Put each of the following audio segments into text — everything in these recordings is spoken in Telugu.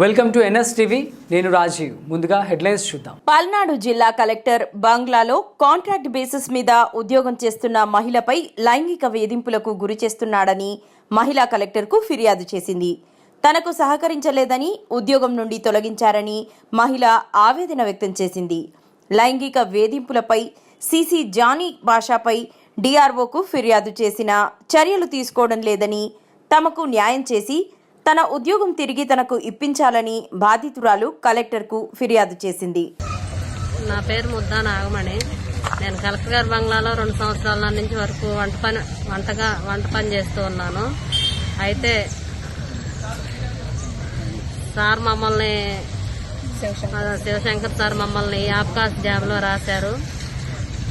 Welcome to NS TV. నేను రాజీవ్. ముందుగా హెడ్లైన్స్ చూద్దాం. పల్నాడు జిల్లా కలెక్టర్ బంగ్లాలో కాంట్రాక్ట్ బేసిస్ మీద ఉద్యోగం చేస్తున్న మహిళపై లైంగిక వేధింపులకు గురి చేస్తున్నాడని మహిళా కలెక్టర్కు ఫిర్యాదు చేసింది. తనకు సహకరించలేదని ఉద్యోగం నుండి తొలగించారని మహిళ ఆవేదన వ్యక్తం చేసింది. లైంగిక వేధింపులపై సీసీ జానీ భాషపై డిఆర్ఓకు ఫిర్యాదు చేసినా చర్యలు తీసుకోవడం లేదని తమకు న్యాయం చేసి తన ఉద్యోగం తిరిగి తనకు ఇప్పించాలని బాధితురాలు కలెక్టర్కు ఫిర్యాదు చేసింది. నా పేరు ముద్దా నాగమణి. నేను కలెక్టర్ గారి బంగ్లాలో రెండు సంవత్సరాల నుంచి వరకు వంట పని వంటగా వంట పని చేస్తూ ఉన్నాను. అయితే సార్ మమ్మల్ని శివశంకర్. సార్ మమ్మల్ని ఆప్కాస్ జాబ్లో రాశారు.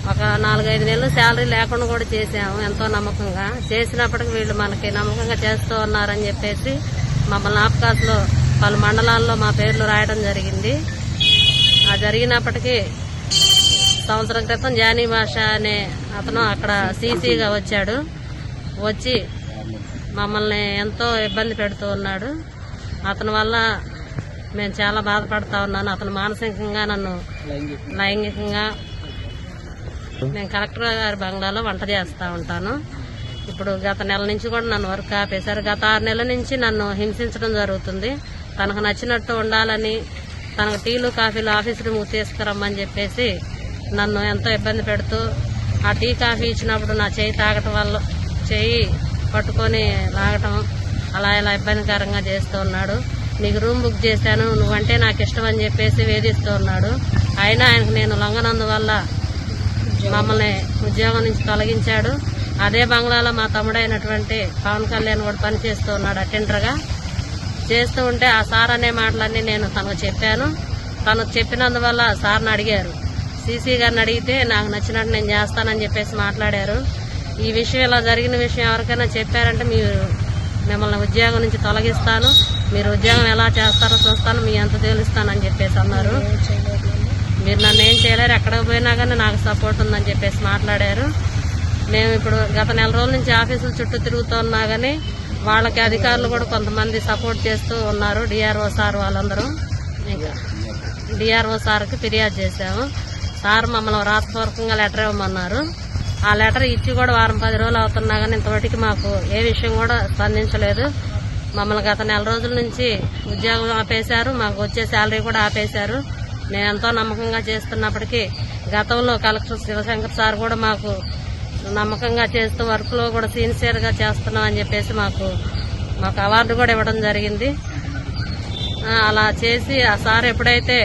ఒక నాలుగైదు నెలలు శాలరీ లేకుండా కూడా చేసాము ఎంతో నమ్మకంగా. చేసినప్పటికి వీళ్ళు మనకి నమ్మకంగా చేస్తూ ఉన్నారని చెప్పేసి మమ్మల్ని ఆప్కాస్లో పలు మండలాల్లో మా పేర్లు రాయడం జరిగింది. ఆ జరిగినప్పటికీ సంవత్సరం క్రితం జానీ భాష అనే అతను అక్కడ సీసీగా వచ్చాడు. వచ్చి మమ్మల్ని ఎంతో ఇబ్బంది పెడుతూ ఉన్నాడు. అతని వల్ల మేము చాలా బాధపడతా ఉన్నాను. అతను మానసికంగా నన్ను లైంగికంగా నేను కలెక్టర్ గారి బంగ్లాలో వంట చేస్తూ ఉంటాను. ఇప్పుడు గత నెల నుంచి కూడా నన్ను వర్క్ ఆపేశారు గత ఆరు నెలల నుంచి నన్ను హింసించడం జరుగుతుంది. తనకు నచ్చినట్టు ఉండాలని తనకు టీలు కాఫీలు ఆఫీస్ రూమ్ తీసుకురమ్మని చెప్పేసి నన్ను ఎంతో ఇబ్బంది పెడుతూ ఆ టీ కాఫీ ఇచ్చినప్పుడు నా చేయి తాగటం వల్ల చేయి పట్టుకొని లాగటం అలా ఇలా ఇబ్బందికరంగా చేస్తూ ఉన్నాడు. నీకు రూమ్ బుక్ చేశాను నువ్వంటే నాకు ఇష్టం అని చెప్పేసి వేధిస్తూ ఉన్నాడు. అయినా ఆయనకు నేను లొంగనందువల్ల మమ్మల్ని ఉద్యోగం నుంచి తొలగించాడు. అదే బంగ్లాలో మా తమ్ముడైనటువంటి పవన్ కళ్యాణ్ కూడా పనిచేస్తూ ఉన్నాడు అటెండర్గా. చేస్తూ ఉంటే ఆ సార్ అనే మాటలన్నీ నేను తనకు చెప్పాను. తను చెప్పినందువల్ల సార్ని అడిగారు. సీసీ గారిని అడిగితే నాకు నచ్చినట్టు నేను చేస్తానని చెప్పేసి మాట్లాడారు. ఈ విషయం ఇలా జరిగిన విషయం ఎవరికైనా చెప్పారంటే మీరు మిమ్మల్ని ఉద్యోగం నుంచి తొలగిస్తాను. మీరు ఉద్యోగం ఎలా చేస్తారో చూస్తాను. మీ ఎంత తేలుస్తానని చెప్పేసి అన్నారు. మీరు నన్ను ఏం చేయలేరు ఎక్కడికి పోయినా కానీ నాకు సపోర్ట్ ఉందని చెప్పేసి మాట్లాడారు. మేము ఇప్పుడు గత నెల రోజుల నుంచి ఆఫీసులు చుట్టూ తిరుగుతున్నా కానీ వాళ్ళకి అధికారులు కూడా కొంతమంది సపోర్ట్ చేస్తూ ఉన్నారు డిఆర్ఓ సార్ వాళ్ళందరూ. ఇంకా డిఆర్ఓ సార్కి ఫిర్యాదు చేశాము. సార్ మమ్మల్ని రాతపూర్వకంగా లెటర్ ఇవ్వమన్నారు. ఆ లెటర్ ఇచ్చి కూడా వారం పది రోజులు అవుతున్నా కానీ ఇంతవరకు మాకు ఏ విషయం కూడా స్పందించలేదు. మమ్మల్ని గత నెల రోజుల నుంచి ఉద్యోగం ఆపేశారు మాకు వచ్చే శాలరీ కూడా ఆపేశారు. నేను ఎంతో నమ్మకంగా చేస్తున్నప్పటికీ గతంలో కలెక్టర్ శివశంకర్ సార్ కూడా మాకు నమ్మకంగా చేస్తూ వర్క్లో కూడా సిన్సియర్గా చేస్తున్నాం అని చెప్పేసి మాకు మాకు అవార్డు కూడా ఇవ్వడం జరిగింది. అలా చేసి ఆ సార్ ఎప్పుడైతే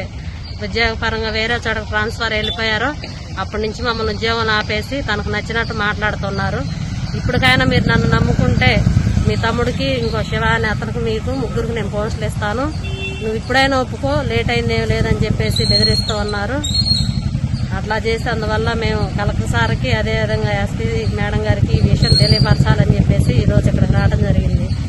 ఉద్యోగపరంగా వేరే చోటకు ట్రాన్స్ఫర్ వెళ్ళిపోయారో అప్పటి నుంచి మమ్మల్ని ఉద్యోగం ఆపేసి తనకు నచ్చినట్టు మాట్లాడుతున్నారు. ఇప్పటికైనా మీరు నన్ను నమ్ముకుంటే మీ తమ్ముడికి ఇంకో శివ అనే అతనికి మీకు ముగ్గురికి నేను పోస్టులు ఇస్తాను. నువ్వు ఇప్పుడైనా ఒప్పుకో లేట్ అయిందేం లేదని చెప్పేసి బెదిరిస్తూ ఉన్నారు. అట్లా చేసి అందువల్ల మేము కలెక్టర్ సార్కి అదేవిధంగా ఎస్పీ మేడం గారికి ఈ విషయం తెలియపరచాలని చెప్పేసి ఈరోజు ఇక్కడికి రావడం జరిగింది.